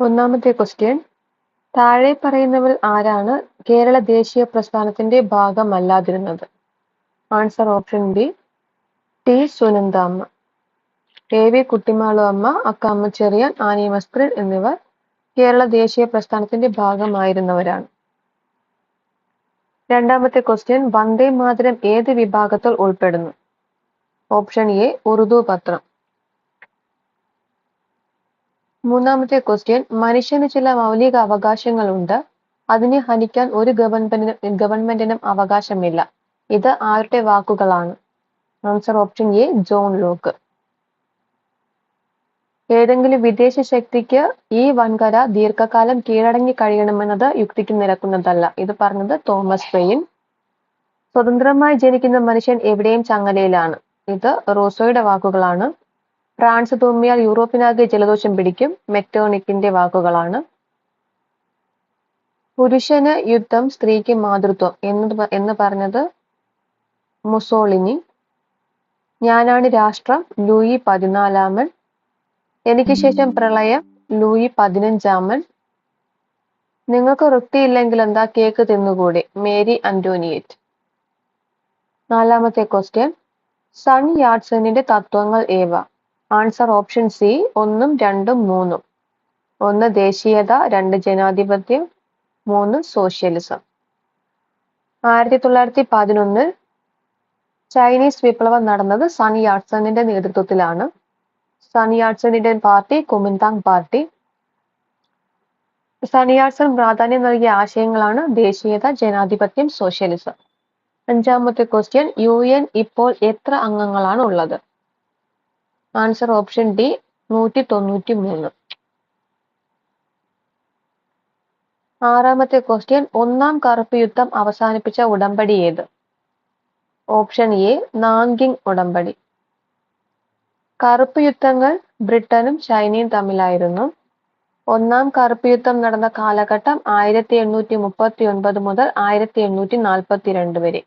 ഒന്നാമത്തെ ക്വസ്റ്റ്യൻ താഴെ പറയുന്നവർ ആരാണ്? കേരള ദേശീയ പ്രസ്ഥാനത്തിന്റെ ഭാഗമല്ലാതിരുന്നത്. Answer option B T Sunandamma. A V Kuttimalu Amma Akkamma Cherian Annie Mascarene എന്നിവർ കേരള ദേശീയ പ്രസ്ഥാനത്തിന്റെ ഭാഗമായിരുന്നവരാണ്. രണ്ടാമത്തെ ക്വസ്റ്റ്യൻ വന്ദേ മാതരം ഏത് വിഭാഗത്തിൽ ഉൾപ്പെടുന്നു? ഓപ്ഷൻ എ ഉറുദു പത്രം. മൂന്നാമത്തെ ക്വസ്റ്റ്യൻ മനുഷ്യന് ചില മൗലിക അവകാശങ്ങളുണ്ട്. അതിനെ ഹനിക്കാൻ ഒരു ഗവൺമെന്റിനും ഗവൺമെന്റിനും അവകാശമില്ല. ഇത് ആരുടെ വാക്കുകളാണ്? Answer option A John Locke ഏതെങ്കിലും വിദേശ ശക്തിക്ക് ഈ വൻകര ദീർഘകാലം കീഴടങ്ങി കഴിയണമെന്നത് യുക്തിക്ക് നിരക്കുന്നതല്ല. ഇത് പറഞ്ഞത് തോമസ് പെയിൻ. സ്വതന്ത്രമായി ജനിക്കുന്ന മനുഷ്യൻ എവിടെയും ചങ്ങലയിലാണ്. ഇത് റോസോയുടെ വാക്കുകളാണ്. ഫ്രാൻസ് തുമ്മിയാൽ യൂറോപ്പിനാകെ ജലദോഷം പിടിക്കും. മെറ്റോണിക്കിന്റെ വാക്കുകളാണ്. പുരുഷന് യുദ്ധം സ്ത്രീക്ക് മാതൃത്വം എന്ന് എന്ന് പറഞ്ഞത് മുസോളിനി. ഞാനാണ് രാഷ്ട്രം. ലൂയി പതിനാലാമൻ. എനിക്ക് ശേഷം പ്രളയം. ലൂയി പതിനഞ്ചാമൻ. നിങ്ങൾക്ക് വൃത്തിയില്ലെങ്കിൽ എന്താ കേക്ക് തിന്നുകൂടെ? മേരി അന്റോണിയേറ്റ്. നാലാമത്തെ ക്വസ്റ്റ്യൻ. സൺ യാഡ്സണിന്റെ തത്വങ്ങൾ ഏവ? ആൻസർ ഓപ്ഷൻ സി ഒന്നും രണ്ടും മൂന്നും. ഒന്ന് ദേശീയത രണ്ട് ജനാധിപത്യം മൂന്ന് സോഷ്യലിസം ആയിരത്തി തൊള്ളായിരത്തി പതിനൊന്നിൽ ചൈനീസ് വിപ്ലവം നടന്നത് സൺ യാട്സണിന്റെ നേതൃത്വത്തിലാണ്. Sun യാട്സണിന്റെ party Kuomintang party. Sun Yat sen പ്രാധാന്യം നൽകിയ ആശയങ്ങളാണ് ദേശീയത ജനാധിപത്യം സോഷ്യലിസം അഞ്ചാമത്തെ ക്വസ്റ്റ്യൻ യു എൻ ഇപ്പോൾ എത്ര അംഗങ്ങളാണ് ഉള്ളത്? ആൻസർ ഓപ്ഷൻ ഡി നൂറ്റി തൊണ്ണൂറ്റി മൂന്ന് ആറാമത്തെ ക്വസ്റ്റ്യൻ ഒന്നാം കറുപ്പ് യുദ്ധം അവസാനിപ്പിച്ച ഉടമ്പടി ഏത്? ഓപ്ഷൻ എ നാങ്കിങ് ഉടമ്പടി. കറുപ്പ് യുദ്ധങ്ങൾ ബ്രിട്ടനും ചൈനയും തമ്മിലായിരുന്നു. ഒന്നാം കറുപ്പ് യുദ്ധം നടന്ന കാലഘട്ടം ആയിരത്തി എണ്ണൂറ്റി മുപ്പത്തി ഒൻപത് മുതൽ ആയിരത്തി എണ്ണൂറ്റി നാൽപ്പത്തി രണ്ട് വരെ.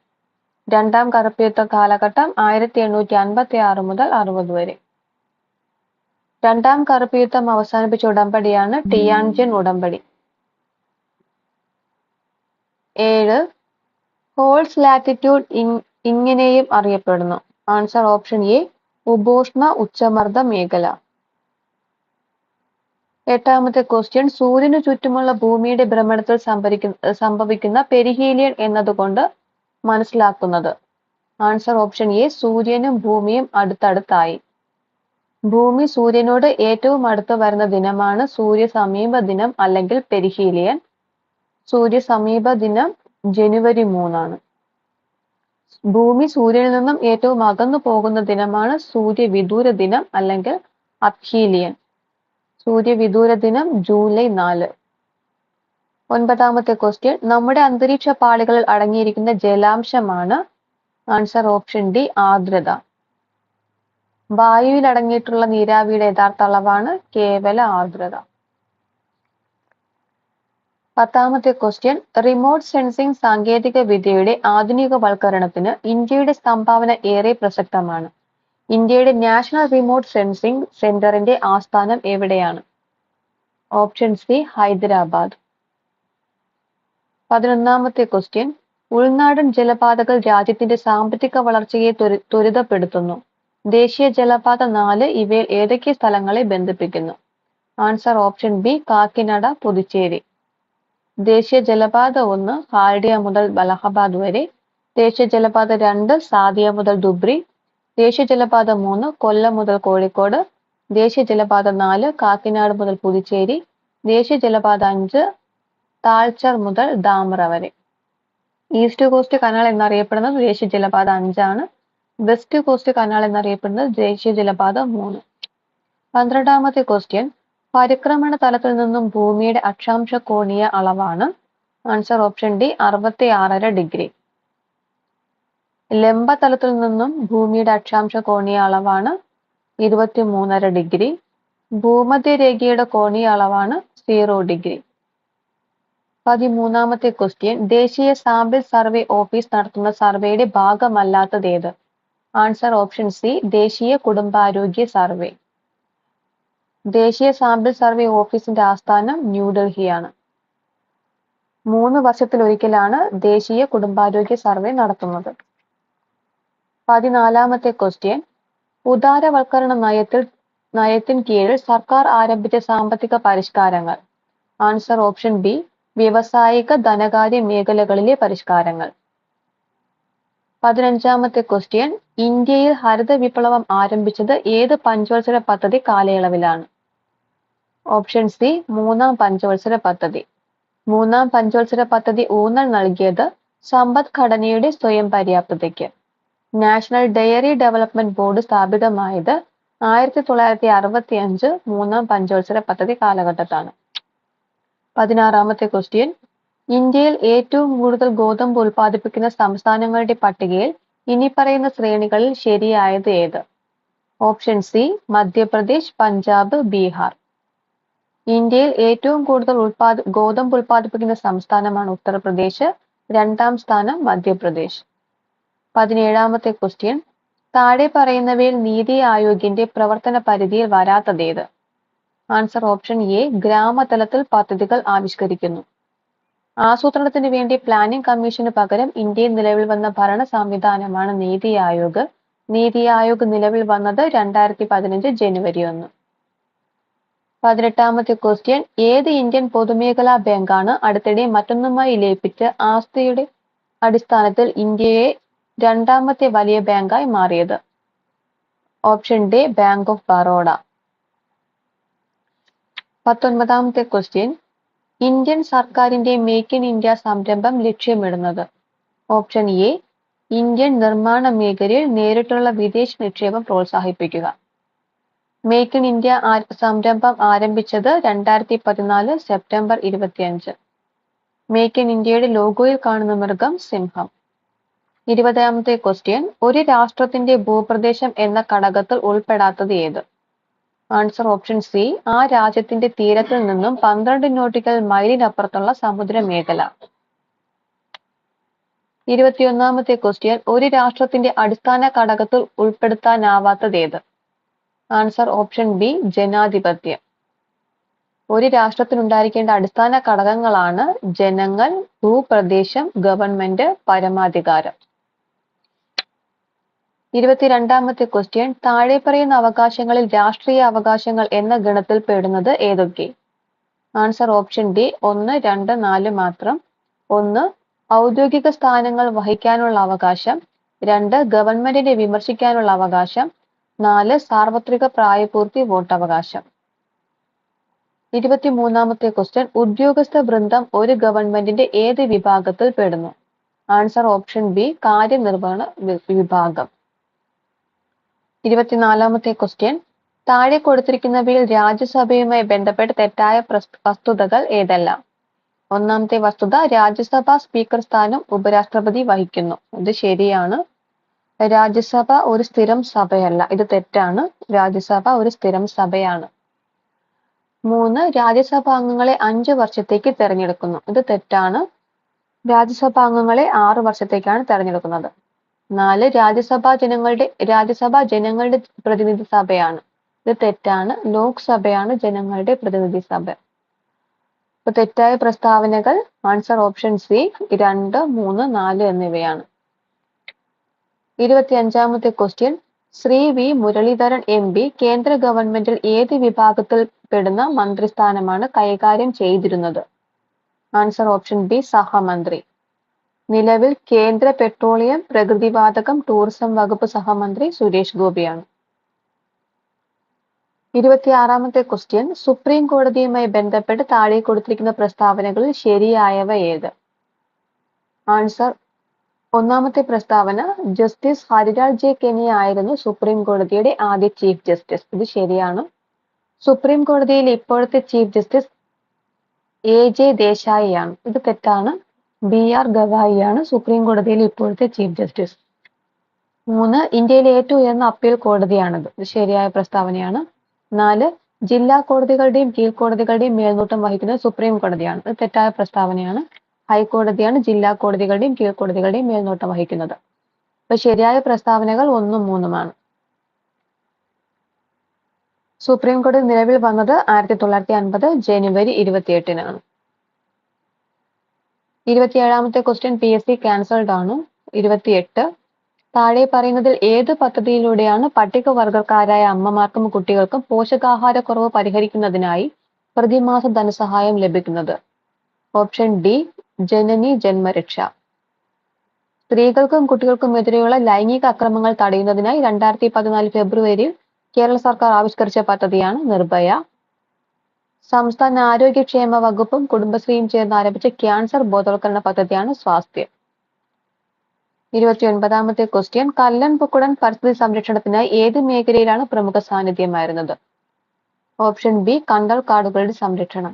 രണ്ടാം കറുപ്പ് യുദ്ധ കാലഘട്ടം ആയിരത്തി എണ്ണൂറ്റി അൻപത്തി ആറ് മുതൽ അറുപത് വരെ. രണ്ടാം കറുപ്പ് യുദ്ധം അവസാനിപ്പിച്ച ഉടമ്പടിയാണ് ടിയാൻജിൻ ഉടമ്പടി. ഏഴ് ഹോൾസ് ലാറ്റിറ്റ്യൂഡ് ഇങ്ങനെയും അറിയപ്പെടുന്നു. ആൻസർ ഓപ്ഷൻ എ ഉപോഷ്ണ ഉച്ചമർദ്ദ മേഖല. എട്ടാമത്തെ ക്വസ്റ്റ്യൻ സൂര്യനു ചുറ്റുമുള്ള ഭൂമിയുടെ ഭ്രമണത്തിൽ സംഭരിക്കുന്ന സംഭവിക്കുന്ന പെരിഹീലിയൻ എന്നതുകൊണ്ട് മനസ്സിലാക്കുന്നത്. ആൻസർ ഓപ്ഷൻ എ സൂര്യനും ഭൂമിയും അടുത്തടുത്തായി. ഭൂമി സൂര്യനോട് ഏറ്റവും അടുത്ത് വരുന്ന ദിനമാണ് സൂര്യ സമീപ ദിനം അല്ലെങ്കിൽ പെരിഹീലിയൻ. സൂര്യ സമീപ ദിനം ജനുവരി മൂന്നാണ്. ഭൂമി സൂര്യനിൽ നിന്നും ഏറ്റവും അകന്നു പോകുന്ന ദിനമാണ് സൂര്യ വിദൂര ദിനം അല്ലെങ്കിൽ അബ്ഹീലിയൻ. സൂര്യ വിദൂര ദിനം ജൂലൈ നാല്. ഒൻപതാമത്തെ ക്വസ്റ്റ്യൻ. നമ്മുടെ അന്തരീക്ഷ പാളികളിൽ അടങ്ങിയിരിക്കുന്ന ജലാംശമാണ് ആൻസർ ഓപ്ഷൻ ഡി ആർദ്രത. വായുവിൽ അടങ്ങിയിട്ടുള്ള നീരാവിയുടെ യഥാർത്ഥ അളവാണ് കേവല ആർദ്രത. പത്താമത്തെ ക്വസ്റ്റ്യൻ റിമോട്ട് സെൻസിംഗ് സാങ്കേതിക വിദ്യയുടെ ആധുനികവൽക്കരണത്തിന് ഇന്ത്യയുടെ സംഭാവന ഏറെ പ്രസക്തമാണ്. ഇന്ത്യയുടെ നാഷണൽ റിമോട്ട് സെൻസിംഗ് സെന്ററിന്റെ ആസ്ഥാനം എവിടെയാണ്? Option C Hyderabad. പതിനൊന്നാമത്തെ ക്വസ്റ്റ്യൻ ഉൾനാടൻ ജലപാതകൾ രാജ്യത്തിന്റെ സാമ്പത്തിക വളർച്ചയെ ത്വരിതപ്പെടുത്തുന്നു. ദേശീയ ജലപാത നാല് ഇവയിൽ ഏതൊക്കെ സ്ഥലങ്ങളെ ബന്ധിപ്പിക്കുന്നു? Answer option B Kakinada Puducherry. ദേശീയ ജലപാത ഒന്ന് ഹാൽഡിയ മുതൽ അലഹബാദ് വരെ. ദേശീയ ജലപാത രണ്ട് സാദിയ മുതൽ ദുബ്രി. ദേശീയ ജലപാത മൂന്ന് കൊല്ലം മുതൽ കോഴിക്കോട്. ദേശീയ ജലപാത നാല് കാക്കിനാട് മുതൽ പുതുച്ചേരി. ദേശീയ ജലപാത അഞ്ച് താഴ്ച മുതൽ ദാമറ വരെ. ഈസ്റ്റ് കോസ്റ്റ് കനാൽ എന്നറിയപ്പെടുന്നത് ദേശീയ ജലപാത അഞ്ചാണ്. വെസ്റ്റ് കോസ്റ്റ് കനാൽ എന്നറിയപ്പെടുന്നത് ദേശീയ ജലപാത മൂന്ന്. പന്ത്രണ്ടാമത്തെ ക്വസ്റ്റ്യൻ പരിക്രമണ തലത്തിൽ നിന്നും ഭൂമിയുടെ അക്ഷാംശ കോണീയ അളവാണ്. ആൻസർ ഓപ്ഷൻ ഡി അറുപത്തി ആറര ഡിഗ്രി ലംബ തലത്തിൽ നിന്നും ഭൂമിയുടെ അക്ഷാംശ കോണീയ അളവാണ് ഇരുപത്തി മൂന്നര ഡിഗ്രി ഭൂമധ്യരേഖയുടെ കോണീയ അളവാണ് സീറോ ഡിഗ്രി പതിമൂന്നാമത്തെ ക്വസ്റ്റ്യൻ ദേശീയ സാമ്പിൾ സർവേ ഓഫീസ് നടത്തുന്ന സർവേയുടെ ഭാഗമല്ലാത്തതേത് ആൻസർ ഓപ്ഷൻ സി ദേശീയ കുടുംബാരോഗ്യ സർവേ. ദേശീയ സാമ്പിൾ സർവേ ഓഫീസിന്റെ ആസ്ഥാനം ന്യൂഡൽഹിയാണ് മൂന്ന് വർഷത്തിലൊരിക്കലാണ് ദേശീയ കുടുംബാരോഗ്യ സർവേ നടത്തുന്നത്. പതിനാലാമത്തെ ക്വസ്റ്റ്യൻ ഉദാരവൽക്കരണ നയത്തിൽ നയത്തിന് കീഴിൽ സർക്കാർ ആരംഭിച്ച സാമ്പത്തിക പരിഷ്കാരങ്ങൾ. ആൻസർ ഓപ്ഷൻ ബി വ്യവസായിക ധനകാര്യ മേഖലകളിലെ പരിഷ്കാരങ്ങൾ. പതിനഞ്ചാമത്തെ ക്വസ്റ്റ്യൻ ഇന്ത്യയിൽ ഹരിത വിപ്ലവം ആരംഭിച്ചത് ഏത് പഞ്ചവത്സര പദ്ധതി കാലയളവിലാണ്? ഓപ്ഷൻ സി മൂന്നാം പഞ്ചവത്സര പദ്ധതി. മൂന്നാം പഞ്ചവത്സര പദ്ധതി ഊന്നൽ നൽകിയത് സമ്പദ്ഘടനയുടെ സ്വയം പര്യാപ്തതയ്ക്ക്. നാഷണൽ ഡയറി ഡെവലപ്മെന്റ് ബോർഡ് സ്ഥാപിതമായത് ആയിരത്തി തൊള്ളായിരത്തി അറുപത്തി അഞ്ച് മൂന്നാം പഞ്ചവത്സര പദ്ധതി കാലഘട്ടത്താണ്. പതിനാറാമത്തെ ക്വസ്റ്റ്യൻ ഇന്ത്യയിൽ ഏറ്റവും കൂടുതൽ ഗോതമ്പ് ഉൽപ്പാദിപ്പിക്കുന്ന സംസ്ഥാനങ്ങളുടെ പട്ടികയിൽ ഇനി പറയുന്ന ശ്രേണികളിൽ ശരിയായത് ഏത്? Option C Madhya Pradesh Punjab Bihar. ഇന്ത്യയിൽ ഏറ്റവും കൂടുതൽ ഉൽപാദ ഗോതമ്പ് ഉൽപ്പാദിപ്പിക്കുന്ന സംസ്ഥാനമാണ് ഉത്തർപ്രദേശ് രണ്ടാം സ്ഥാനം മധ്യപ്രദേശ്. പതിനേഴാമത്തെ ക്വസ്റ്റ്യൻ താഴെ പറയുന്നവയിൽ നീതി ആയോഗിന്റെ പ്രവർത്തന പരിധിയിൽ വരാത്തതേത് ആൻസർ ഓപ്ഷൻ എ ഗ്രാമതലത്തിൽ പദ്ധതികൾ ആവിഷ്കരിക്കുന്നു. ആസൂത്രണത്തിന് വേണ്ടി പ്ലാനിംഗ് കമ്മീഷന് പകരം ഇന്ത്യയിൽ നിലവിൽ വന്ന ഭരണ സംവിധാനമാണ് നീതി ആയോഗ്. നീതി ആയോഗ് നിലവിൽ വന്നത് രണ്ടായിരത്തി പതിനഞ്ച് ജനുവരി ഒന്ന്. പതിനെട്ടാമത്തെ ക്വസ്റ്റ്യൻ ഏത് ഇന്ത്യൻ പൊതുമേഖലാ ബാങ്കാണ് അടുത്തിടെ മറ്റൊന്നുമായി ലയിപ്പിച്ച് ആസ്തിയുടെ അടിസ്ഥാനത്തിൽ ഇന്ത്യയെ രണ്ടാമത്തെ വലിയ ബാങ്കായി മാറിയത്? Option D bank of Baroda. പത്തൊൻപതാമത്തെ question Indian സർക്കാരിന്റെ മേക്ക് ഇൻ ഇന്ത്യ സംരംഭം ലക്ഷ്യമിടുന്നത്. ഓപ്ഷൻ എ ഇന്ത്യൻ നിർമ്മാണ മേഖലയിൽ നേരിട്ടുള്ള വിദേശ നിക്ഷേപം പ്രോത്സാഹിപ്പിക്കുക. മേക്ക് ഇൻ ഇന്ത്യ സംരംഭം ആരംഭിച്ചത് രണ്ടായിരത്തി പതിനാല് സെപ്റ്റംബർ ഇരുപത്തിയഞ്ച്. മേക്ക് ഇൻ ഇന്ത്യയുടെ ലോഗോയിൽ കാണുന്ന മൃഗം സിംഹം. ഇരുപതാമത്തെ ക്വസ്റ്റ്യൻ ഒരു രാഷ്ട്രത്തിന്റെ ഭൂപ്രദേശം എന്ന ഘടകത്തിൽ ഉൾപ്പെടാത്തത് ഏത്? ആൻസർ ഓപ്ഷൻ സി ആ രാജ്യത്തിന്റെ തീരത്തിൽ നിന്നും പന്ത്രണ്ട് നോട്ടിക്കൽ മൈലിനപ്പുറത്തുള്ള സമുദ്ര മേഖല ഇരുപത്തിയൊന്നാമത്തെ ക്വസ്റ്റ്യൻ ഒരു രാഷ്ട്രത്തിന്റെ അടിസ്ഥാന ഘടകത്തിൽ ഉൾപ്പെടുത്താനാവാത്തത് ഏത്? ആൻസർ ഓപ്ഷൻ ബി ജനാധിപത്യം. ഒരു രാഷ്ട്രത്തിനുണ്ടായിരിക്കേണ്ട അടിസ്ഥാന ഘടകങ്ങളാണ് ജനങ്ങൾ ഭൂപ്രദേശം ഗവൺമെന്റ് പരമാധികാരം. ഇരുപത്തിരണ്ടാമത്തെ ക്വസ്റ്റ്യൻ താഴെ പറയുന്ന അവകാശങ്ങളിൽ രാഷ്ട്രീയ അവകാശങ്ങൾ എന്ന ഗണത്തിൽ പെടുന്നത് ഏതൊക്കെ? ആൻസർ ഓപ്ഷൻ ഡി ഒന്ന് രണ്ട് നാല് മാത്രം. ഒന്ന് ഔദ്യോഗിക സ്ഥാനങ്ങൾ വഹിക്കാനുള്ള അവകാശം. രണ്ട് ഗവൺമെന്റിനെ വിമർശിക്കാനുള്ള അവകാശം. നാല് സാർവത്രിക പ്രായപൂർത്തി വോട്ട് വോട്ടവകാശം. ഇരുപത്തിമൂന്നാമത്തെ ക്വസ്റ്റ്യൻ ഉദ്യോഗസ്ഥ ബൃന്ദം ഒരു ഗവൺമെന്റിന്റെ ഏത് വിഭാഗത്തിൽ പെടുന്നു? ആൻസർ ഓപ്ഷൻ ബി കാര്യനിർവഹണ വിഭാഗം. ഇരുപത്തിനാലാമത്തെ ക്വസ്റ്റ്യൻ. താഴെ കൊടുത്തിരിക്കുന്നവയിൽ രാജ്യസഭയുമായി ബന്ധപ്പെട്ട് തെറ്റായ വസ്തുതകൾ ഏതെല്ലാം? ഒന്നാമത്തെ വസ്തുത രാജ്യസഭ സ്പീക്കർ സ്ഥാനം ഉപരാഷ്ട്രപതി വഹിക്കുന്നു. ഇത് ശരിയാണ്. രാജ്യസഭ ഒരു സ്ഥിരം സഭയല്ല. ഇത് തെറ്റാണ്. രാജ്യസഭ ഒരു സ്ഥിരം സഭയാണ്. മൂന്ന് രാജ്യസഭാ അംഗങ്ങളെ അഞ്ച് വർഷത്തേക്ക് തെരഞ്ഞെടുക്കുന്നു. ഇത് തെറ്റാണ്. രാജ്യസഭാ അംഗങ്ങളെ ആറ് വർഷത്തേക്കാണ് തെരഞ്ഞെടുക്കുന്നത്. നാല് രാജ്യസഭാ ജനങ്ങളുടെ രാജ്യസഭ ജനങ്ങളുടെ പ്രതിനിധി സഭയാണ്. ഇത് തെറ്റാണ്. ലോക്സഭയാണ് ജനങ്ങളുടെ പ്രതിനിധി സഭ. ഇപ്പൊ തെറ്റായ പ്രസ്താവനകൾ ആൻസർ ഓപ്ഷൻ സി രണ്ട് മൂന്ന് നാല് എന്നിവയാണ്. ഇരുപത്തി അഞ്ചാമത്തെ question Shri V. Muraleedharan M. P. കേന്ദ്ര ഗവൺമെന്റിൽ ഏത് വിഭാഗത്തിൽ പെടുന്ന മന്ത്രിസ്ഥാനമാണ് കൈകാര്യം ചെയ്തിരുന്നത്? ആൻസർ ഓപ്ഷൻ ബി സഹമന്ത്രി. നിലവിൽ കേന്ദ്ര പെട്രോളിയം പ്രകൃതിവാതകം ടൂറിസം വകുപ്പ് സഹമന്ത്രി സുരേഷ് ഗോപിയാണ്. ഇരുപത്തിയാറാമത്തെ ക്വസ്റ്റ്യൻ സുപ്രീം കോടതിയുമായി ബന്ധപ്പെട്ട് താഴെ കൊടുത്തിരിക്കുന്ന പ്രസ്താവനകളിൽ ശരിയായവ ഏത്? ആൻസർ ഒന്നാമത്തെ പ്രസ്താവന ജസ്റ്റിസ് ഹരിലാൽ ജെ കെനി ആയിരുന്നു സുപ്രീം കോടതിയുടെ ആദ്യ ചീഫ് ജസ്റ്റിസ്. ഇത് ശരിയാണ്. സുപ്രീം കോടതിയിൽ ഇപ്പോഴത്തെ ചീഫ് ജസ്റ്റിസ് എ ജെ ദേശായിയാണ്. ഇത് തെറ്റാണ്. ബി ആർ ഗവായിയാണ് സുപ്രീം കോടതിയിലെ ഇപ്പോഴത്തെ ചീഫ് ജസ്റ്റിസ്. മൂന്ന് ഇന്ത്യയിലെ ഏറ്റവും ഉയർന്ന അപ്പീൽ കോടതിയാണിത്. ശരിയായ പ്രസ്താവനയാണ്. നാല് ജില്ലാ കോടതികളുടെയും കീഴ്ക്കോടതികളുടെയും മേൽനോട്ടം വഹിക്കുന്നത് സുപ്രീം കോടതിയാണ്. ഇത് തെറ്റായ പ്രസ്താവനയാണ്. ഹൈക്കോടതിയാണ് ജില്ലാ കോടതികളുടെയും കീഴ്ക്കോടതികളുടെയും മേൽനോട്ടം വഹിക്കുന്നത്. അപ്പൊ ശരിയായ പ്രസ്താവനകൾ ഒന്നും മൂന്നുമാണ്. സുപ്രീം കോടതി നിലവിൽ വന്നത് ആയിരത്തി തൊള്ളായിരത്തി അൻപത് ജനുവരി ഇരുപത്തിയെട്ടിനാണ്. ഇരുപത്തിയേഴാമത്തെ question P S C cancelled ആണ്. ഇരുപത്തിയെട്ട്. താഴെ പറയുന്നതിൽ ഏത് പദ്ധതിയിലൂടെയാണ് പട്ടികവർഗക്കാരായ അമ്മമാർക്കും കുട്ടികൾക്കും പോഷകാഹാരക്കുറവ് പരിഹരിക്കുന്നതിനായി പ്രതിമാസ ധനസഹായം ലഭിക്കുന്നത്? Option D Janani Janmaraksha. സ്ത്രീകൾക്കും കുട്ടികൾക്കും എതിരെയുള്ള ലൈംഗിക അക്രമങ്ങൾ തടയുന്നതിനായി രണ്ടായിരത്തി പതിനാല് ഫെബ്രുവരിയിൽ കേരള സർക്കാർ ആവിഷ്കരിച്ച പദ്ധതിയാണ് നിർഭയ. സംസ്ഥാന ആരോഗ്യക്ഷേമ വകുപ്പും കുടുംബശ്രീയും ചേർന്ന് ആരംഭിച്ച ക്യാൻസർ ബോധവൽക്കരണ പദ്ധതിയാണ് സ്വാസ്ഥ്യം. ഇരുപത്തിയൊൻപതാമത്തെ ക്വസ്റ്റ്യൻ കല്ലൻ പുക്കുടൻ പരിസ്ഥിതി സംരക്ഷണത്തിനായി ഏത് മേഖലയിലാണ് പ്രമുഖ സാന്നിധ്യമായിരുന്നത്? ഓപ്ഷൻ ബി കണ്ടൽ കാടുകളുടെ സംരക്ഷണം.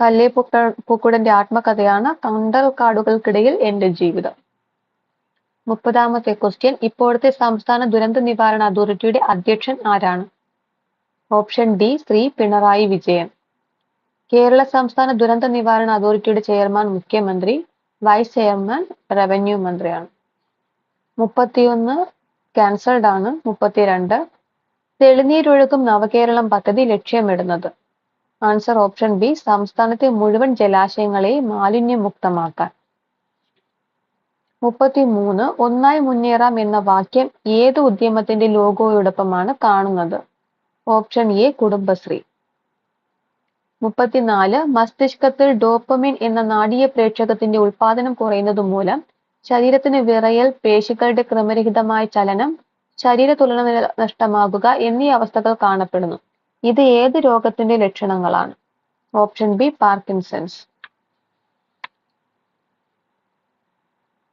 കല്ലേ പുക്ക പൂക്കുടന്റെ ആത്മകഥയാണ് കണ്ടൽ കാടുകൾക്കിടയിൽ എന്റെ ജീവിതം. മുപ്പതാമത്തെ ക്വസ്റ്റ്യൻ ഇപ്പോഴത്തെ സംസ്ഥാന ദുരന്ത നിവാരണ അതോറിറ്റിയുടെ അധ്യക്ഷൻ ആരാണ്? Option D Shri Pinarayi Vijayan. Kerala സംസ്ഥാന ദുരന്ത നിവാരണ അതോറിറ്റിയുടെ ചെയർമാൻ മുഖ്യമന്ത്രി വൈസ് ചെയർമാൻ റവന്യൂ മന്ത്രിയാണ്. മുപ്പത്തിയൊന്ന് ക്യാൻസൽഡ് ആണ് മുപ്പത്തിരണ്ട്. തെളിനീരൊഴുക്കും നവകേരളം പദ്ധതി ലക്ഷ്യമിടുന്നത്. ആൻസർ ഓപ്ഷൻ ബി സംസ്ഥാനത്തെ മുഴുവൻ ജലാശയങ്ങളെയും മാലിന്യമുക്തമാക്കാൻ. മുപ്പത്തി മൂന്ന് ഒന്നായി മുന്നേറാം എന്ന വാക്യം ഏത് ഉദ്യമത്തിന്റെ ലോഗോയോടൊപ്പമാണ് കാണുന്നത്? Option A Kudumbashree. മുപ്പത്തിനാല് മസ്തിഷ്കത്തിൽ ഡോപ്പമിൻ എന്ന നാടീയ പ്രേക്ഷകത്തിന്റെ ഉൽപാദനം കുറയുന്നത് മൂലം ശരീരത്തിന് വിറയൽ പേശികളുടെ ക്രമരഹിതമായ ചലനം ശരീര തുലന നഷ്ടമാകുക എന്നീ അവസ്ഥകൾ കാണപ്പെടുന്നു. ഇത് ഏത് രോഗത്തിന്റെ ലക്ഷണങ്ങളാണ്? Option B Parkinson's.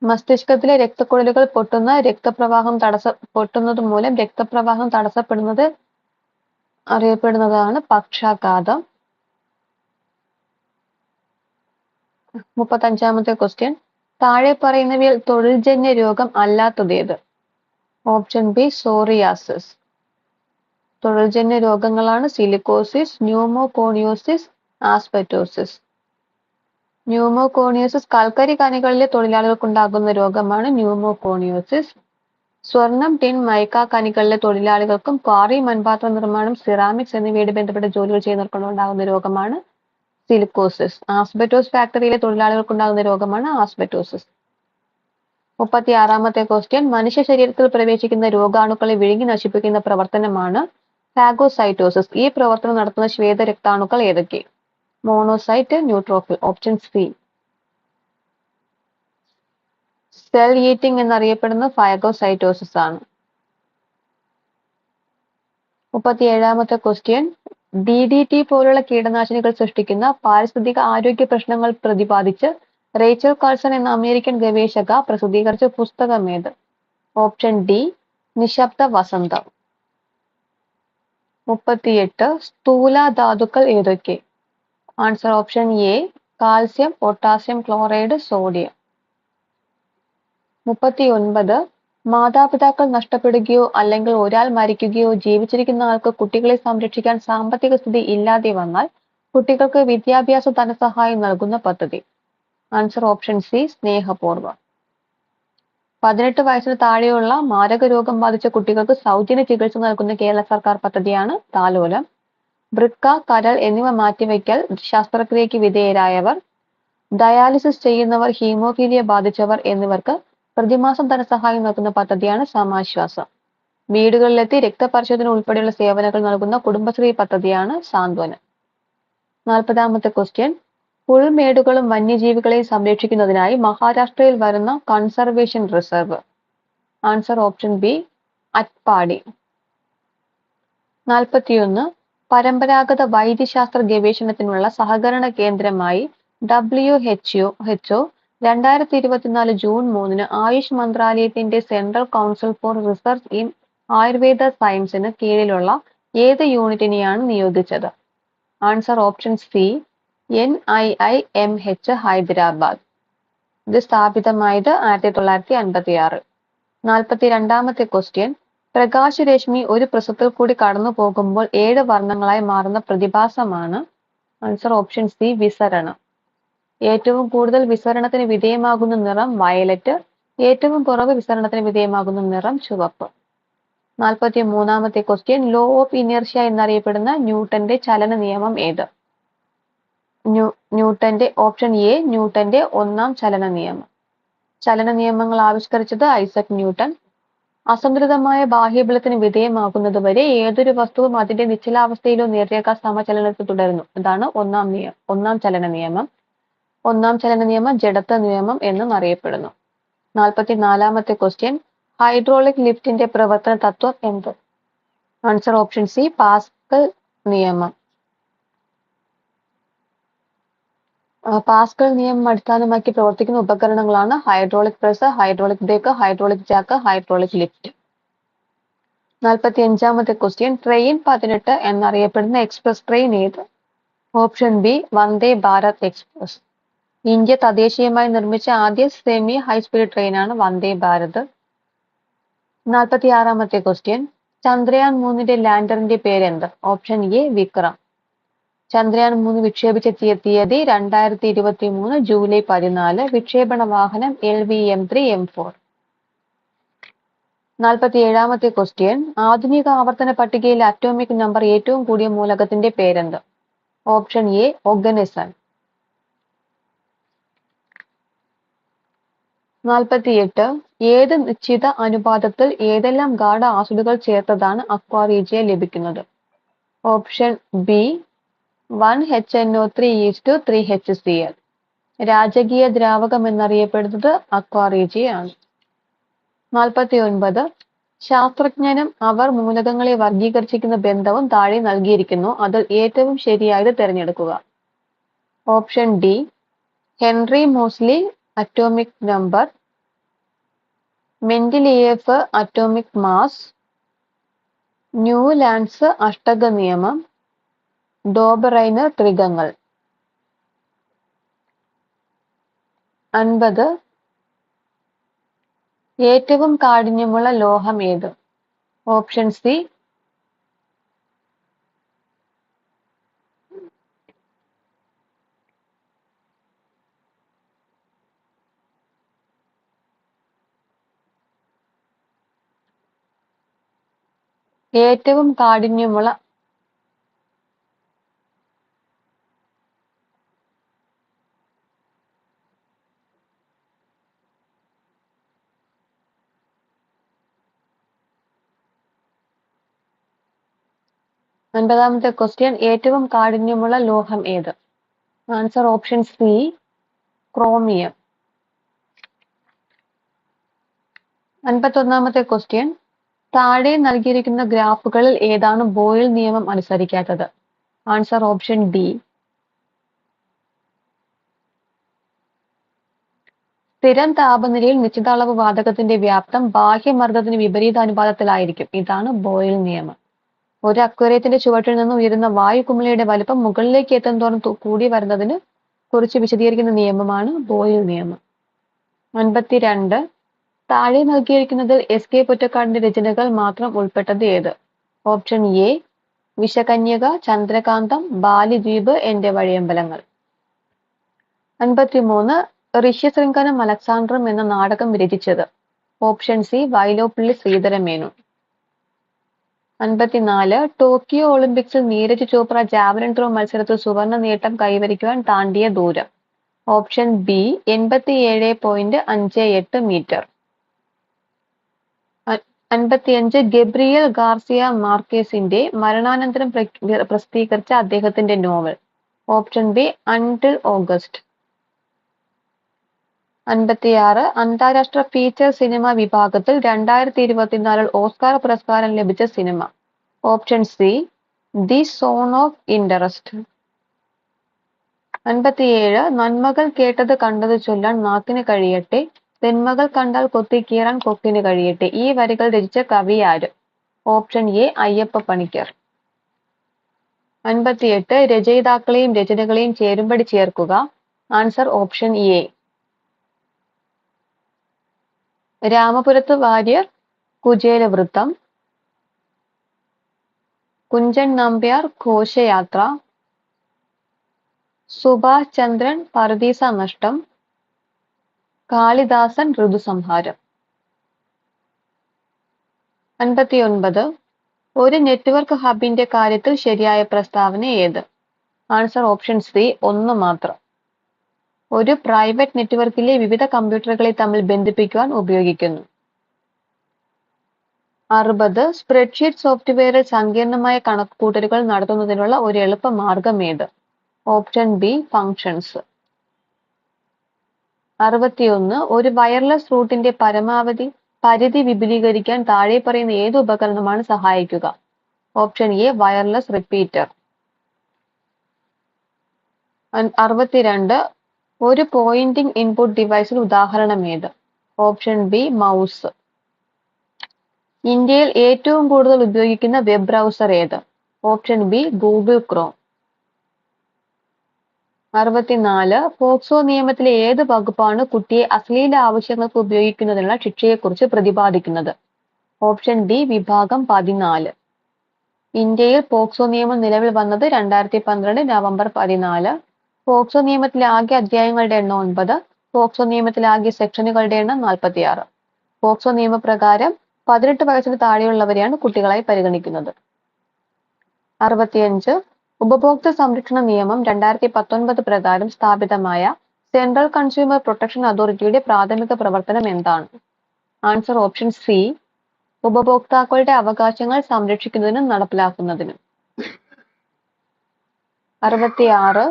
മസ്തിഷ്കത്തിലെ രക്തക്കുഴലുകൾ പൊട്ടുന്ന രക്തപ്രവാഹം തടസ്സ പൊട്ടുന്നത് മൂലം രക്തപ്രവാഹം തടസ്സപ്പെടുന്നത് അറിയപ്പെടുന്നതാണ് പക്ഷാഘാതം. മുപ്പത്തഞ്ചാമത്തെ ക്വസ്റ്റ്യൻ താഴെ പറയുന്നവയിൽ തൊഴിൽജന്യ രോഗം അല്ലാത്തതേത്? ഓപ്ഷൻ ബി സോറിയാസിസ് തൊഴിൽജന്യ രോഗങ്ങളാണ് സിലിക്കോസിസ് ന്യൂമോകോണിയോസിസ് ആസ്പെറ്റോസിസ് ന്യൂമോകോണിയോസിസ് കൽക്കരി കണികളിലെ തൊഴിലാളികൾക്കുണ്ടാകുന്ന രോഗമാണ് ന്യൂമോകോണിയോസിസ് സ്വർണം ടിൻ മൈക്ക ഖനികളിലെ തൊഴിലാളികൾക്കും ക്വാറി മൺപാത്ര നിർമ്മാണം സിറാമിക്സ് എന്നിവയുടെ ബന്ധപ്പെട്ട ജോലികൾ ചെയ്യുന്നവർക്കുണ്ടാകുന്ന രോഗമാണ് സിലിക്കോസിസ്. ആസ്ബറ്റോസ് ഫാക്ടറിയിലെ തൊഴിലാളികൾക്ക് ഉണ്ടാകുന്ന രോഗമാണ് ആസ്ബറ്റോസിസ്. മുപ്പത്തി ആറാമത്തെ ക്വസ്റ്റ്യൻ മനുഷ്യ ശരീരത്തിൽ പ്രവേശിക്കുന്ന രോഗാണുക്കളെ വിഴുങ്ങി നശിപ്പിക്കുന്ന പ്രവർത്തനമാണ് ഫാഗോസൈറ്റോസിസ്. ഈ പ്രവർത്തനം നടത്തുന്ന ശ്വേത രക്താണുക്കൾ ഏതൊക്കെ? Monocyte neutrophil option C. Cell eating എന്നറിയപ്പെടുന്ന ഫാഗോസൈറ്റോസിസ് ആണ്. മുപ്പത്തി ഏഴാമത്തെ ക്വസ്റ്റ്യൻ ഡി ഡി ടി പോലുള്ള കീടനാശിനികൾ സൃഷ്ടിക്കുന്ന പാരിസ്ഥിതിക ആരോഗ്യ പ്രശ്നങ്ങൾ പ്രതിപാദിച്ച് റേച്ചൽ കാൾസൺ എന്ന അമേരിക്കൻ ഗവേഷക പ്രസിദ്ധീകരിച്ച പുസ്തകം ഏത്? ഓപ്ഷൻ ഡി നിശബ്ദ വസന്തം. മുപ്പത്തിയെട്ട് സ്ഥൂല ധാതുക്കൾ ഏതൊക്കെ? Answer option A calcium potassium chloride sodium. മുപ്പത്തി ഒൻപത് മാതാപിതാക്കൾ നഷ്ടപ്പെടുകയോ അല്ലെങ്കിൽ ഒരാൾ മരിക്കുകയോ ജീവിച്ചിരിക്കുന്ന ആൾക്ക് കുട്ടികളെ സംരക്ഷിക്കാൻ സാമ്പത്തിക സ്ഥിതി ഇല്ലാതെ വന്നാൽ കുട്ടികൾക്ക് വിദ്യാഭ്യാസ ധനസഹായം നൽകുന്ന പദ്ധതി. ആൻസർ ഓപ്ഷൻ സി സ്നേഹപൂർവം. പതിനെട്ട് വയസ്സിന് താഴെയുള്ള മാരക രോഗം ബാധിച്ച കുട്ടികൾക്ക് സൗജന്യ ചികിത്സ നൽകുന്ന കേരള സർക്കാർ പദ്ധതിയാണ് താലോലം. വൃക്ക കരൾ എന്നിവ മാറ്റിവെക്കൽ ശസ്ത്രക്രിയയ്ക്ക് വിധേയരായവർ. ഡയാലിസിസ് ചെയ്യുന്നവർ ഹീമോഫീലിയ ബാധിച്ചവർ എന്നിവർക്ക് പ്രതിമാസം ധനസഹായം നൽകുന്ന പദ്ധതിയാണ് സമാശ്വാസം. വീടുകളിലെത്തി രക്തപരിശോധന ഉൾപ്പെടെയുള്ള സേവനങ്ങൾ നൽകുന്ന കുടുംബശ്രീ പദ്ധതിയാണ് സാന്ത്വനം. നാൽപ്പതാമത്തെ ക്വസ്റ്റ്യൻ. പുൽമേടുകളും വന്യജീവികളെയും സംരക്ഷിക്കുന്നതിനായി മഹാരാഷ്ട്രയിൽ വരുന്ന conservation reserve. Answer option B Atpadi. നാൽപ്പത്തിയൊന്ന്. പരമ്പരാഗത വൈദ്യശാസ്ത്ര ഗവേഷണത്തിനുള്ള സഹകരണ കേന്ദ്രമായി ഡബ്ല്യു എച്ച് എച്ച്ഒ രണ്ടായിരത്തി ഇരുപത്തിനാല് ജൂൺ മൂന്നിന് ആയുഷ് മന്ത്രാലയത്തിന്റെ central council for research in Ayurveda സയൻസിന് കീഴിലുള്ള ഏത് യൂണിറ്റിനെയാണ് നിയോഗിച്ചത്? Answer option C N I I M H Hyderabad. ഇത് സ്ഥാപിതമായത് ആയിരത്തി തൊള്ളായിരത്തി അൻപത്തി ആറ് നാൽപ്പത്തി രണ്ടാമത്തെ ക്വസ്റ്റ്യൻ പ്രകാശരശ്മി ഒരു പ്രസത്തിൽ കൂടി കടന്നു പോകുമ്പോൾ ഏഴ് വർണങ്ങളായി മാറുന്ന പ്രതിഭാസമാണ്. ആൻസർ ഓപ്ഷൻ സി വിസരണം. ഏറ്റവും കൂടുതൽ വിസരണത്തിന് വിധേയമാകുന്ന നിറം വയലറ്റ് ഏറ്റവും കുറവ് വിസരണത്തിന് വിധേയമാകുന്ന നിറം ചുവപ്പ്. നാൽപ്പത്തി മൂന്നാമത്തെ ക്വസ്റ്റ്യൻ ലോ ഓഫ് ഇനേർഷ്യ എന്നറിയപ്പെടുന്ന ന്യൂട്ടന്റെ ചലന നിയമം ഏത്? ന്യൂട്ടന്റെ ഓപ്ഷൻ എ ന്യൂട്ടന്റെ ഒന്നാം ചലന നിയമം. ചലന നിയമങ്ങൾ ആവിഷ്കരിച്ചത് ഐസക് ന്യൂട്ടൺ അസന്തുലിതമായ ബാഹ്യബലത്തിന് വിധേയമാകുന്നത് വരെ ഏതൊരു വസ്തുവും അതിന്റെ നിശ്ചലാവസ്ഥയിലോ നേർരേഖ സമചലനത്തിൽ തുടരുന്നു. ഇതാണ് ഒന്നാം നിയമം ഒന്നാം ചലന നിയമം. ഒന്നാം ചലന നിയമം ജഡത്വ നിയമം എന്നും അറിയപ്പെടുന്നു നാൽപ്പത്തി നാലാമത്തെ ക്വസ്റ്റ്യൻ ഹൈഡ്രോളിക് ലിഫ്റ്റിന്റെ പ്രവർത്തന തത്വം എന്ത്? ആൻസർ ഓപ്ഷൻ സി പാസ്കൽ നിയമം. പാസ്കൽ നിയമം അടിസ്ഥാനമാക്കി പ്രവർത്തിക്കുന്ന ഉപകരണങ്ങളാണ് hydraulic press hydraulic brake hydraulic jack hydraulic lift നാൽപ്പത്തി അഞ്ചാമത്തെ ക്വസ്റ്റ്യൻ ട്രെയിൻ പതിനെട്ട് എന്നറിയപ്പെടുന്ന എക്സ്പ്രസ് ട്രെയിൻ ഏത്? Option B Vande Bharat express India തദ്ദേശീയമായി നിർമ്മിച്ച ആദ്യ സെമി ഹൈസ്പീഡ് ട്രെയിനാണ് വന്ദേ ഭാരത്. നാൽപ്പത്തി ആറാമത്തെ ക്വസ്റ്റ്യൻ ചന്ദ്രയാൻ മൂന്നിന്റെ ലാൻഡറിന്റെ പേരെന്ത്? Option A Vikram. ചന്ദ്രയാൻ മൂന്ന് വിക്ഷേപിച്ചെത്തിയ തീയതി രണ്ടായിരത്തി ഇരുപത്തി മൂന്ന് ജൂലൈ പതിനാല്. വിക്ഷേപണ വാഹനം L V M three M four നാൽപ്പത്തി ഏഴാമത്തെ ക്വസ്റ്റ്യൻ ആധുനിക ആവർത്തന പട്ടികയിൽ അറ്റോമിക് നമ്പർ ഏറ്റവും കൂടിയ മൂലകത്തിന്റെ പേരെന്ത്? ഓപ്ഷൻ എ ഒഗനെസൺ നാൽപ്പത്തിയെട്ട് ഏത് നിശ്ചിത അനുപാതത്തിൽ ഏതെല്ലാം ഗാഢ ആസിഡുകൾ ചേർത്തതാണ് അക്വാറീജിയ ലഭിക്കുന്നത്? Option B one H N O three two three H C L. രാജകീയ ദ്രാവകം എന്നറിയപ്പെടുന്നത് അക്വാറീജിയ ആണ് നാൽപ്പത്തി ഒൻപത് ശാസ്ത്രജ്ഞനും അവർ മൂലകങ്ങളെ വർഗീകരിച്ചിരിക്കുന്ന ബന്ധവും താഴെ നൽകിയിരിക്കുന്നു. അതിൽ ഏറ്റവും ശരിയായത് തിരഞ്ഞെടുക്കുക. Option D Henry Moseley atomic number Mendeleev atomic mass Newlands അഷ്ടക നിയമം ഡോബറൈനർ ത്രികങ്ങൾ. അൻപത്. ഏറ്റവും കാഠിന്യമുള്ള ലോഹം ഏത്? ഓപ്ഷൻ സി ഏറ്റവും കാഠിന്യമുള്ള ഒൻപതാമത്തെ ക്വസ്റ്റ്യൻ ഏറ്റവും കാഠിന്യമുള്ള ലോഹം ഏത്? ആൻസർ ഓപ്ഷൻ സി ക്രോമിയം അൻപത്തൊന്നാമത്തെ ക്വസ്റ്റ്യൻ താഴെ നൽകിയിരിക്കുന്ന ഗ്രാഫുകളിൽ ഏതാണ് ബോയിൽ നിയമം അനുസരിക്കാത്തത്? Answer option D. സ്ഥിരം താപനിലയിൽ നിശ്ചിത അളവ് വാതകത്തിന്റെ വ്യാപ്തം ബാഹ്യമർദ്ദത്തിന് വിപരീതാനുപാതത്തിലായിരിക്കും. ഇതാണ് ബോയിൽ നിയമം. ഒരു അക്വേറിയത്തിന്റെ ചുവട്ടിൽ നിന്ന് ഉയരുന്ന വായു കുമിളയുടെ വലുപ്പം മുകളിലേക്ക് എത്തും തോറും കൂടി വരുന്നതിന് കുറിച്ച് വിശദീകരിക്കുന്ന നിയമമാണ് ബോയിൽ നിയമം. അൻപത്തിരണ്ട്. താഴെ നൽകിയിരിക്കുന്നതിൽ എസ് കെ പൊറ്റക്കാടിന്റെ രചനകൾ മാത്രം ഉൾപ്പെട്ടത് ഏത്? ഓപ്ഷൻ എ വിഷകന്യക ചന്ദ്രകാന്തം ബാലിദ്വീപ് എന്റെ വഴിയമ്പലങ്ങൾ. അൻപത്തിമൂന്ന് ഋഷ്യശൃംഖനം അലക്സാണ്ടറും എന്ന നാടകം രചിച്ചത്. ഓപ്ഷൻ സി വൈലോപ്പിള്ളി ശ്രീധരമേനു അൻപത്തിനാല് ടോക്കിയോ ഒളിമ്പിക്സിൽ നീരജ് ചോപ്ര ജാവലിൻ ത്രോ മത്സരത്തിൽ സുവർണ നേട്ടം കൈവരിക്കുവാൻ താണ്ടിയ ദൂരം. ഓപ്ഷൻ ബി എൺപത്തിയേഴ് പോയിന്റ് അഞ്ച് എട്ട് മീറ്റർ അൻപത്തിയഞ്ച് ഗബ്രിയൽ ഗാർസിയ മാർക്കേസിന്റെ മരണാനന്തരം പ്ര- പ്രസിദ്ധീകരിച്ച അദ്ദേഹത്തിന്റെ novel. Option B until August. അൻപത്തിയാറ് അന്താരാഷ്ട്ര ഫീച്ചർ സിനിമ വിഭാഗത്തിൽ രണ്ടായിരത്തി ഇരുപത്തിനാലിൽ ഓസ്കാർ പുരസ്കാരം ലഭിച്ച cinema. Option C the zone of interest അൻപത്തിയേഴ് നന്മകൾ കേട്ടത് കണ്ടത് ചൊല്ലാൻ നാക്കിന് കഴിയട്ടെ. തെന്മകൾ കണ്ടാൽ കൊത്തി കൊത്തിക്കീറാൻ കൊക്കിന് കഴിയട്ടെ. ഈ വരികൾ രചിച്ച കവി ആര്? Option A Ayyappa Panicker. അൻപത്തിയെട്ട് രചയിതാക്കളെയും രചനകളെയും ചേരുംപടി ചേർക്കുക. Answer option A. രാമപുരത്ത് Warrier Kuchelavritham. Kunchan Nambiar Ghoshayathra. Subhash ചന്ദ്രൻ പറുദീസ നഷ്ടം. കാളിദാസൻ ഋതുസംഹാരം. അൻപത്തിയൊൻപത്. ഒരു നെറ്റ്വർക്ക് ഹബിന്റെ കാര്യത്തിൽ ശരിയായ പ്രസ്താവന ഏത്? ആൻസർ ഓപ്ഷൻ സി ഒന്ന് മാത്രം. ഒരു പ്രൈവറ്റ് നെറ്റ്വർക്കിലെ വിവിധ കമ്പ്യൂട്ടറുകളെ തമ്മിൽ ബന്ധിപ്പിക്കുവാൻ ഉപയോഗിക്കുന്നു. അറുപത്. സ്പ്രെഡ്ഷീറ്റ് സോഫ്റ്റ്വെയറിൽ സങ്കീർണമായ കണക്കുകൂട്ടലുകൾ നടത്തുന്നതിനുള്ള ഒരു എളുപ്പ മാർഗം ഏത്? Option B functions. അറുപത്തിയൊന്ന് ഒരു വയർലെസ് റൂട്ടിന്റെ പരമാവധി പരിധി വിപുലീകരിക്കാൻ താഴെ പറയുന്ന ഏത് ഉപകരണമാണ് സഹായിക്കുക? ഓപ്ഷൻ എ വയർലെസ് റിപ്പീറ്റർ അറുപത്തിരണ്ട് ഒരു പോയിന്റിംഗ് ഇൻപുട്ട് ഡിവൈസിന് ഉദാഹരണം ഏത്? ഓപ്ഷൻ ബി മൗസ് ഇന്ത്യയിൽ ഏറ്റവും കൂടുതൽ ഉപയോഗിക്കുന്ന വെബ് ബ്രൗസർ ഏത്? ഓപ്ഷൻ ബി ഗൂഗിൾ ക്രോം അറുപത്തിനാല് പോക്സോ നിയമത്തിലെ ഏത് വകുപ്പാണ് കുട്ടിയെ അശ്ലീല ആവശ്യങ്ങൾക്ക് ഉപയോഗിക്കുന്നതിനുള്ള ശിക്ഷയെക്കുറിച്ച് പ്രതിപാദിക്കുന്നത്? ഓപ്ഷൻ ഡി വിഭാഗം പതിനാല്. ഇന്ത്യയിൽ പോക്സോ നിയമം നിലവിൽ വന്നത് രണ്ടായിരത്തി പന്ത്രണ്ട് നവംബർ പതിനാല്. പോക്സോ നിയമത്തിലെ ആകെ അധ്യായങ്ങളുടെ എണ്ണം ഒൻപത്. പോക്സോ നിയമത്തിലെ ആകെ സെക്ഷനുകളുടെ എണ്ണം നാൽപ്പത്തിയാറ്. പോക്സോ നിയമപ്രകാരം പതിനെട്ട് വയസ്സിന് താഴെയുള്ളവരെയാണ് കുട്ടികളായി പരിഗണിക്കുന്നത്. അറുപത്തിയഞ്ച് ഉപഭോക്തൃ സംരക്ഷണ നിയമം രണ്ടായിരത്തി പത്തൊൻപത് പ്രകാരം സ്ഥാപിതമായ സെൻട്രൽ കൺസ്യൂമർ പ്രൊട്ടക്ഷൻ അതോറിറ്റിയുടെ പ്രാഥമിക പ്രവർത്തനം എന്താണ്? ആൻസർ ഓപ്ഷൻ സി ഉപഭോക്താക്കളുടെ അവകാശങ്ങൾ സംരക്ഷിക്കുന്നതിനും നടപ്പിലാക്കുന്നതിനും. അറുപത്തിയാറ്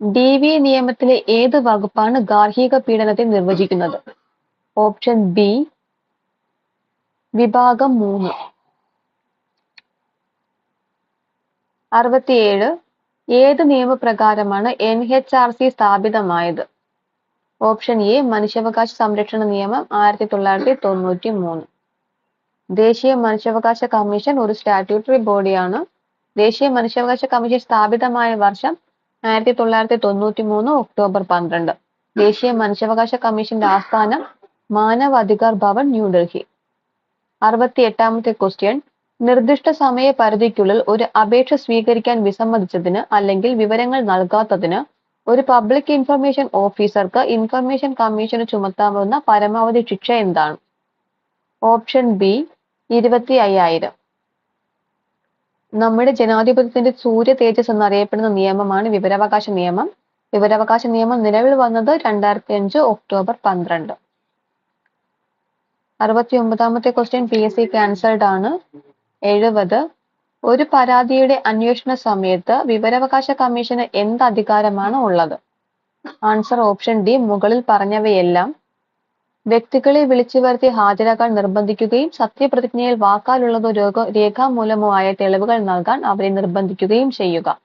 ഡി വി നിയമത്തിലെ ഏത് വകുപ്പാണ് ഗാർഹിക പീഡനത്തെ നിർവചിക്കുന്നത്? ഓപ്ഷൻ ബി വിഭാഗം മൂന്ന്. അറുപത്തിയേഴ്. ഏത് നിയമപ്രകാരമാണ് എൻ എച്ച് ആർ സി സ്ഥാപിതമായത്? ഓപ്ഷൻ എ മനുഷ്യാവകാശ സംരക്ഷണ നിയമം ആയിരത്തി തൊള്ളായിരത്തി തൊണ്ണൂറ്റി മൂന്ന് ദേശീയ മനുഷ്യാവകാശ കമ്മീഷൻ ഒരു സ്റ്റാറ്റ്യൂട്ടറി ബോഡിയാണ്. ദേശീയ മനുഷ്യാവകാശ കമ്മീഷൻ സ്ഥാപിതമായ വർഷം ആയിരത്തി തൊള്ളായിരത്തി തൊണ്ണൂറ്റി മൂന്ന് ഒക്ടോബർ പന്ത്രണ്ട്. ദേശീയ മനുഷ്യാവകാശ കമ്മീഷന്റെ ആസ്ഥാനം മാനവ അധികാർ ഭവൻ ന്യൂഡൽഹി അറുപത്തി എട്ടാമത്തെ ക്വസ്റ്റ്യൻ. നിർദ്ദിഷ്ട സമയപരിധിക്കുള്ളിൽ ഒരു അപേക്ഷ സ്വീകരിക്കാൻ വിസമ്മതിച്ചതിന് അല്ലെങ്കിൽ വിവരങ്ങൾ നൽകാത്തതിന് ഒരു പബ്ലിക് ഇൻഫർമേഷൻ ഓഫീസർക്ക് ഇൻഫർമേഷൻ കമ്മീഷന് ചുമത്താവുന്ന പരമാവധി ശിക്ഷ എന്താണ്? ഓപ്ഷൻ ബി ഇരുപത്തി അയ്യായിരം നമ്മുടെ ജനാധിപത്യത്തിന്റെ സൂര്യ തേജസ് എന്നറിയപ്പെടുന്ന നിയമമാണ് വിവരാവകാശ നിയമം. വിവരാവകാശ നിയമം നിലവിൽ വന്നത് രണ്ടായിരത്തി അഞ്ച് ഒക്ടോബർ പന്ത്രണ്ട്. അറുപത്തി ഒമ്പതാമത്തെ question P S C cancelled ആണ്. എഴുപത്. ഒരു പരാതിയുടെ അന്വേഷണ സമയത്ത് വിവരാവകാശ കമ്മീഷന് എന്ത് അധികാരമാണ് ഉള്ളത്? ആൻസർ ഓപ്ഷൻ ഡി മുകളിൽ പറഞ്ഞവയെല്ലാം. വ്യക്തികളെ വിളിച്ചു വരുത്തി ഹാജരാക്കാൻ നിർബന്ധിക്കുകയും സത്യപ്രതിജ്ഞയിൽ വാക്കാലുള്ളതോ രേഖ രേഖാമൂലമോ ആയ തെളിവുകൾ നൽകാൻ അവരെ നിർബന്ധിക്കുകയും ചെയ്യുക.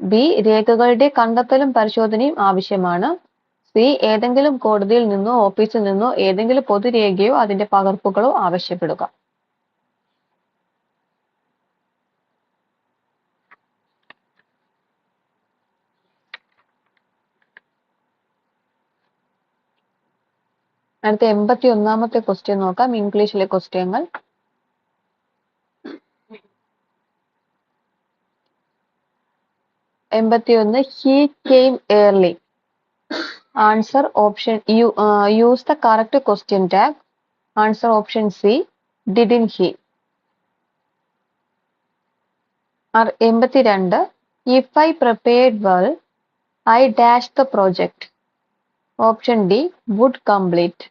ബി രേഖകളുടെ കണ്ടെത്തലും പരിശോധനയും ആവശ്യമാണ്. സി ഏതെങ്കിലും കോടതിയിൽ നിന്നോ ഓഫീസിൽ നിന്നോ ഏതെങ്കിലും പൊതുരേഖയോ അതിന്റെ പകർപ്പുകളോ ആവശ്യപ്പെടുക. അടുത്ത എൺപത്തി ഒന്നാമത്തെ ക്വസ്റ്റ്യൻ നോക്കാം. ഇംഗ്ലീഷിലെ ക്വസ്റ്റ്യങ്ങൾ എൺപത്തി ഒന്ന് he came early answer option you use the correct question tag answer option C didn't he എൺപത്തി രണ്ട് if I prepared well I dash the project option D would complete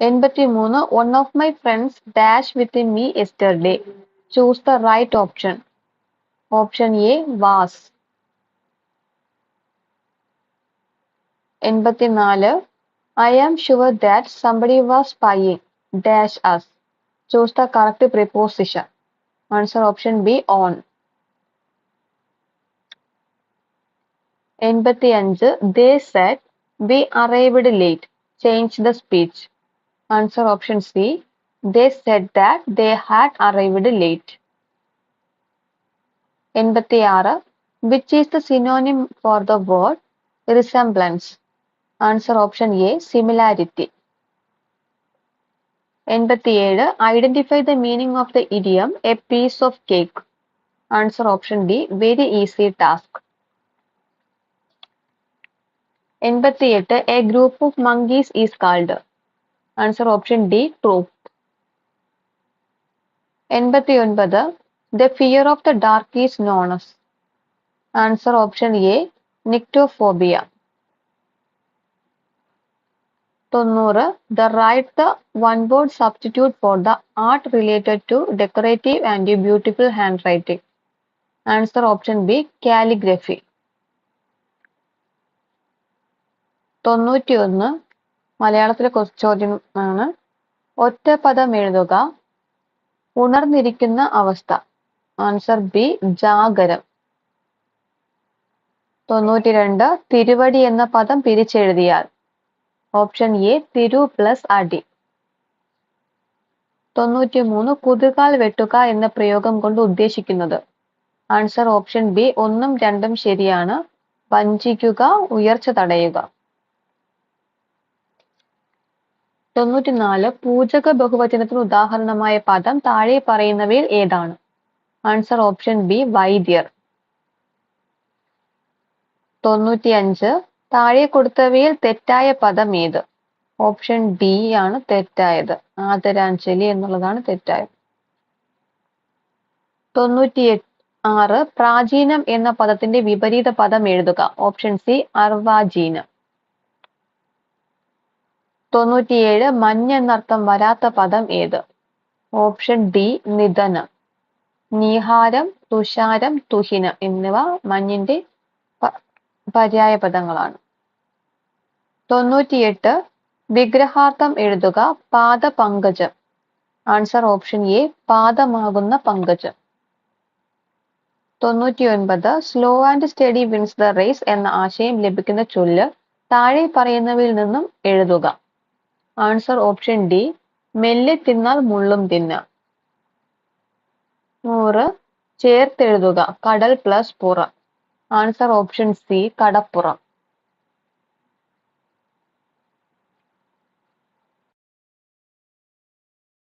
എൺപത്തിമൂന്ന് one of my friends dash with me yesterday choose the right option option A was എൺപത്തിനാല് I am sure that somebody was spying dash us choose the correct preposition answer option B on എൺപത്തിയഞ്ച് they said we arrived late change the speech answer option C they said that they had arrived late എൺപത്തിയാറ് which is the synonym for the word resemblance answer option A similarity എൺപത്തിയേഴ് identify the meaning of the idiom a piece of cake answer option D very easy task എൺപത്തിയെട്ട് a group of monkeys is called answer option D troop എൺപത്തിയൊൻപത് the fear of the dark is known as answer option A nyctophobia തൊണ്ണൂറ് the write the one word substitute for the art related to decorative and beautiful hand writing answer option B calligraphy തൊണ്ണൂറ്റിയൊന്ന് മലയാളത്തിലെ ചോദ്യം ആണ് ഒറ്റ പദം എഴുതുക. ഉണർന്നിരിക്കുന്ന അവസ്ഥ. ആൻസർ ബി ജാഗരം. തൊണ്ണൂറ്റി രണ്ട് തിരുവടി എന്ന പദം പിരിച്ചെഴുതിയാൽ. ഓപ്ഷൻ എ തിരു പ്ലസ് അടി. തൊണ്ണൂറ്റി മൂന്ന് കുതുകാൽ വെട്ടുക എന്ന പ്രയോഗം കൊണ്ട് ഉദ്ദേശിക്കുന്നത്. ആൻസർ ഓപ്ഷൻ ബി ഒന്നും രണ്ടും ശരിയാണ്. വഞ്ചിക്കുക ഉയർച്ച തടയുക. തൊണ്ണൂറ്റിനാല് പൂജക ബഹുവചനത്തിന് ഉദാഹരണമായ പദം താഴെ പറയുന്നവയിൽ ഏതാണ്? ആൻസർ ഓപ്ഷൻ ബി വൈദ്യർ. തൊണ്ണൂറ്റിയഞ്ച് താഴെ കൊടുത്തവയിൽ തെറ്റായ പദം ഏത്? ഓപ്ഷൻ ഡി ആണ് തെറ്റായത്. ആദരാഞ്ജലി എന്നുള്ളതാണ് തെറ്റായത്. തൊണ്ണൂറ്റി ആറ് പ്രാചീനം എന്ന പദത്തിന്റെ വിപരീത പദം എഴുതുക. ഓപ്ഷൻ സി അർവാചീനം. തൊണ്ണൂറ്റിയേഴ് മഞ്ഞ് എന്നർത്ഥം വരാത്ത പദം ഏത്? Option D നിധനം. നീഹാരം തുഷാരം തുഹിനം എന്നിവ മഞ്ഞിന്റെ പര്യായ പദങ്ങളാണ്. തൊണ്ണൂറ്റിയെട്ട് വിഗ്രഹാർത്ഥം എഴുതുക പാദ പങ്കജം ആൻസർ ഓപ്ഷൻ എ പാദമാകുന്ന പങ്കജം. തൊണ്ണൂറ്റിയൊൻപത് slow and steady wins the race എന്ന ആശയം ലഭിക്കുന്ന ചൊല്ല് താഴെ പറയുന്നവയിൽ നിന്നും എഴുതുക. ആൻസർ ഓപ്ഷൻ ഡി മെല്ലെ തിന്നാൽ മുള്ളും തിന്നാം. നൂറ്. ചേർത്തെഴുതുക. കടൽ പ്ലസ് പുറം. ആൻസർ ഓപ്ഷൻ സി കടപ്പുറം.